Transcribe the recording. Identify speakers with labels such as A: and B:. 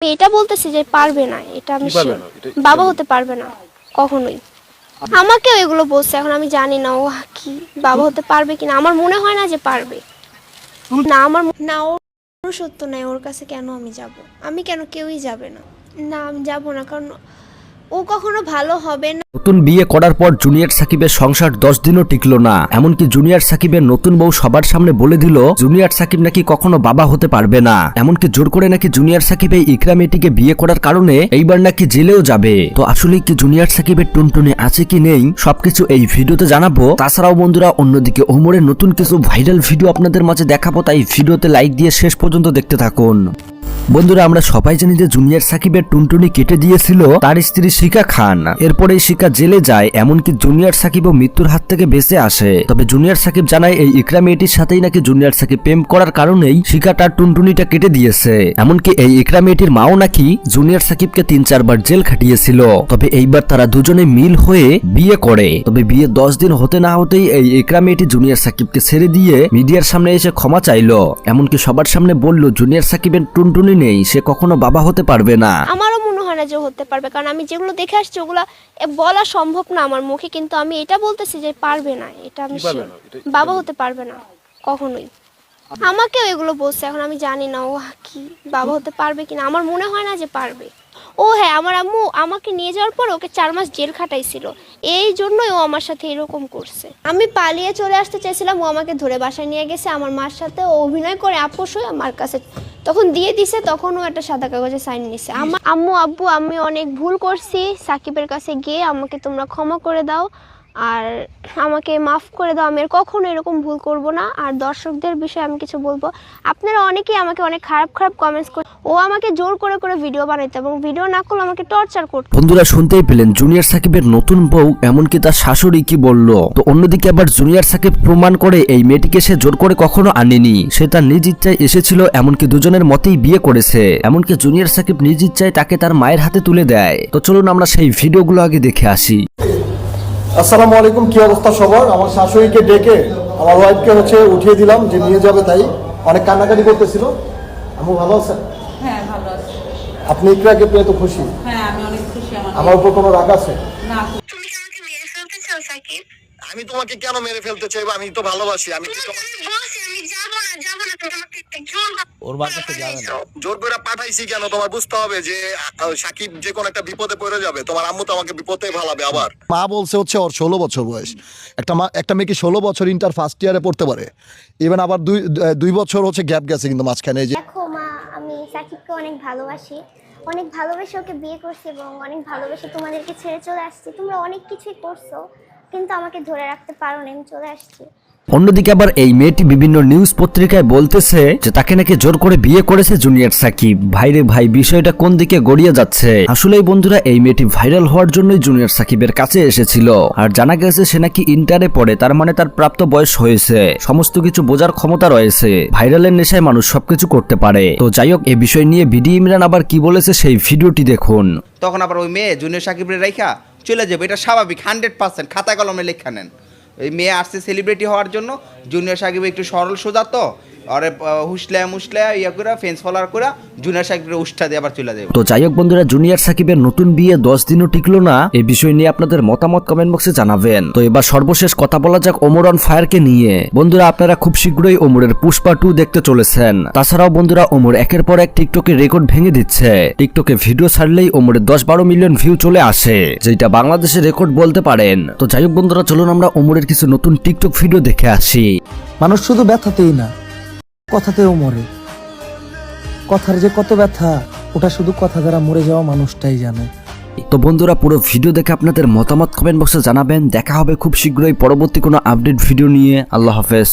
A: আমি এটা বলতেছি যে পারবে না এটা আমি বাবা হতে পারবে না কখনোই। আমাকেও এগুলো বলছে এখন আমি জানি না ও কি বাবা হতে পারবে কিনা আমার মনে হয় না যে পারবে। না আমার না ওর সত্য নাই ওর কাছে কেন আমি যাব? আমি কেন কেউই যাবে না? না আমি যাব না কারণ ও কখনো ভালো হবে না।
B: নতুন বিয়ে করার পর জুনিয়র সাকিবের সংসার দশ দিনও টিকলো না। এমনকি জুনিয়র সাকিবের নতুন বউ সবার সামনে বলে দিল, জুনিয়র সাকিব নাকি কখনো বাবা হতে পারবে না। এমনকি জোর করে নাকি জুনিয়র সাকিব এই ইকরা মেয়েটিকে বিয়ে করার কারণে এইবার নাকি জেলেও যাবে। তো আসলে কি জুনিয়র সাকিবের টুনটুনি আছে কি নেই? সবকিছু এই ভিডিওতে জানাব। তাছাড়াও বন্ধুরা, অন্যদিকে ওমরের নতুন কিছু ভাইরাল ভিডিও আপনাদের মাঝে দেখাবো, তাই ভিডিওতে লাইক দিয়ে শেষ পর্যন্ত দেখতে থাকুন। বন্ধুরা, আমরা সবাই জানি যে জুনিয়র সাকিবের টুনটুনি কেটে দিয়েছিল, তার স্ত্রী শিকা খান। এরপরে শিকা জেলে যায়, এমনকি জুনিয়র সাকিবও মৃত্যুর হাত থেকে বেঁচে আসে। তবে জুনিয়র সাকিব জানায়, এই ইকরা মেয়েটির সাথেই নাকি জুনিয়র সাকিব প্রেম করার কারণেই শিকা তার টুনটুনিটা কেটে দিয়েছে। এমনকি এই ইকরা মেয়েটির মাও নাকি জুনিয়র সাকিবকে তিন চারবার জেল খাটিয়েছিল। তবে এইবার তারা দুজনে মিল হয়ে বিয়ে করে। তবে বিয়ে দশ দিন হতে না হতেই এই ইকরা মেয়েটি জুনিয়র সাকিবকে ছেড়ে দিয়ে মিডিয়ার সামনে এসে ক্ষমা চাইলো। এমনকি সবার সামনে বলল, জুনিয়র সাকিবের টুনটুনি নেই সে কখনো বাবা হতে পারবে না।
A: আমারও মনে হয় না যে হতে পারবে কারণ আমি যেগুলো দেখে আসছি ওগুলো বলা সম্ভব না আমার মুখে কিন্তু আমি এটা বলতেছি যে পারবে না এটা আমি বাবা হতে পারবে না কখনোই। আমাকেও এগুলো বলছে এখন আমি জানি না ও কি বাবা হতে পারবে কিনা আমার মনে হয় না যে পারবে। ও হ্যাঁ আমার আম্মু আমাকে নিয়ে যাওয়ার পর ওকে চার মাস জেল খাটাইছিল। এই জন্যই ও আমার সাথে এরকম করছে। আমি পালিয়ে চলে আসতে চাইছিলাম, ও আমাকে ধরে বাসায় নিয়ে গেছে। আমার মার সাথে ও অভিনয় করে আপোষ হয়ে আমার কাছে তখন দিয়ে দিছে, তখন ও একটা সাদা কাগজে সাইন নিছে। আমার আম্মু, আব্বু, আমি অনেক ভুল করছি। সাকিবের কাছে গিয়ে আমাকে তোমরা ক্ষমা করে দাও। আর আমাকে মাফ করে দাও, আমি কখনো এরকম ভুল করব না। আর দর্শকদের বিষয়ে আমি কিছু বলব। আপনারা অনেকেই আমাকে অনেক খারাপ খারাপ কমেন্টস করে ও আমাকে জোর করে করে ভিডিও বানাইতো এবং ভিডিও না করলে আমাকে টর্চার করতো।
B: বন্ধুরা, শুনতেই পেলেন জুনিয়র সাকিবের নতুন বউ, এমনকি তার শাশুড়ি কি বলল? তো অন্যদিকে আবার জুনিয়র সাকিব প্রমাণ করে এই মেয়েটিকে সে জোর করে কখনো আনেনি। সে তার নিজ ইচ্ছায় এসেছিল, এমনকি দুজনের মতেই বিয়ে করেছে। এমনকি জুনিয়র সাকিব নিজ ইচ্ছায় তাকে তার মায়ের হাতে তুলে দেয়। তো চলুন আমরা সেই ভিডিওগুলো আগে দেখে আসি।
C: আসসালামু আলাইকুম কি অবস্থা সবার? আমার শাশুড়িকে ডেকে আমার ওয়াইফকে হচ্ছে উঠিয়ে দিলাম যে নিয়ে যাবে তাই। অনেক কান্নাকাটি করতেছিল। আমি ভালো আছেন?
D: হ্যাঁ ভালো আছি।
C: আপনি ইকরাকে পেয়ে তো খুশি।
D: হ্যাঁ আমি অনেক খুশি আমার
C: উপর কোনো রাগ আছে?
D: না
E: তুমি কি আমাকে মেরে ফেলতে চাও সাকিব?
C: আমি তোমাকে কেন মেরে ফেলতে চাইব? আমি তো ভালোবাসি। আমি
E: তোমাকে যাব না আমাকে একটা জোর
F: ওর বাসাতে যাবে না।
C: জোর করে পাঠাইছি কেন? তোমার বুঝতে হবে যে সাকিব যে কোনো একটা বিপদে পড়ে যাবে তোমার আম্মু তো আমাকে বিপদে ফেলাবে আবার।
G: মা বলছে হচ্ছে ওর ষোলো বছর বয়স। একটা মা একটা মেয়েকে ষোলো বছর ইন্টার ফার্স্ট ইয়ারে পড়তে পারে? ইভেন আবার দুই দুই বছর হচ্ছে গ্যাপ গেছে কিন্তু মাঝখানে যে
H: দেখো মা আমি সাকিবকে অনেক ভালোবাসি। অনেক ভালোবেসে ওকে বিয়ে করছি এবং অনেক ভালোবেসে তোমাদেরকে ছেড়ে চলে আসছি। তোমরা অনেক কিছুই করছ কিন্তু আমাকে ধরে রাখতে পারো না আমি চলে আসছি।
B: অন্যদিকে আবার এই মেয়েটি বিভিন্ন নিউজ পত্রিকায় বলতেছে যে তাকে নাকি জোর করে বিয়ে করেছে জুনিয়র সাকিব। ভাইরে ভাই, বিষয়টা কোন দিকে গড়িয়ে যাচ্ছে? আসলেই বন্ধুরা, এই মেয়েটি ভাইরাল হওয়ার জন্যই জুনিয়র সাকিবের কাছে এসেছিল। আর জানা গেছে সে নাকি ইন্টারে পড়ে, তার মানে তার প্রাপ্ত বয়স হয়েছে। সমস্ত কিছু বোঝার ক্ষমতা রয়েছে। ভাইরালের নেশায় মানুষ সবকিছু করতে পারে। তো যাই হোক, এ বিষয় নিয়ে বিডি ইমরান আবার কি বলেছে সেই ভিডিওটি দেখুন।
F: তখন আবার ওই মেয়ে জুনিয়র সাকিবের রেখা চলে যাবে, এটা স্বাভাবিক হান্ড্রেড পার্সেন্ট খাতা কলমে লেখা নেন। ওই মেয়ে আসছে সেলিব্রিটি হওয়ার জন্য। জুনিয়র সাকিব একটু সরল সোজা তো। আরে হুসলা মুসলা ইয়া করে ফেন্স ফলার করে জুনিয়র সাকিবের উষ্ঠা দিয়ে আবার চলে যাবে
B: তো যাই হোক বন্ধুরা জুনিয়র সাকিবের নতুন বিয়ে দশ দিনও টিকলো না এই বিষয় নিয়ে আপনাদের মতামত কমেন্ট বক্সে জানাবেন। তো এবার সর্বশেষ কথা বলা যাক ওমর অন ফায়ারকে নিয়ে। বন্ধুরা আপনারা খুব শীঘ্রই ওমরের পুষ্পা টু দেখতে চলেছেন। তাছাড়াও বন্ধুরা ওমর একের পর এক টিকটকে রেকর্ড ভেঙে দিচ্ছে। টিকটকে ভিডিও ছাড়লেই ওমরের দশ বারো মিলিয়ন ভিউ চলে আসে যেটা বাংলাদেশের রেকর্ড বলতে পারেন। তো যাই হোক বন্ধুরা চলুন আমরা ওমরের কিছু নতুন টিকটক ভিডিও দেখে আসি।
I: মানুষ শুধু ব্যথাতেই না কথাতেও মরে। কথার যে কত ব্যথা, ওটা শুধু কথা দ্বারা মরে যাওয়া মানুষটাই জানে।
B: তো বন্ধুরা, পুরো ভিডিও দেখে আপনাদের মতামত কমেন্ট বক্সে জানাবেন। দেখা হবে খুব শীঘ্রই পরবর্তী কোনো আপডেট ভিডিও নিয়ে। আল্লাহ হাফেজ।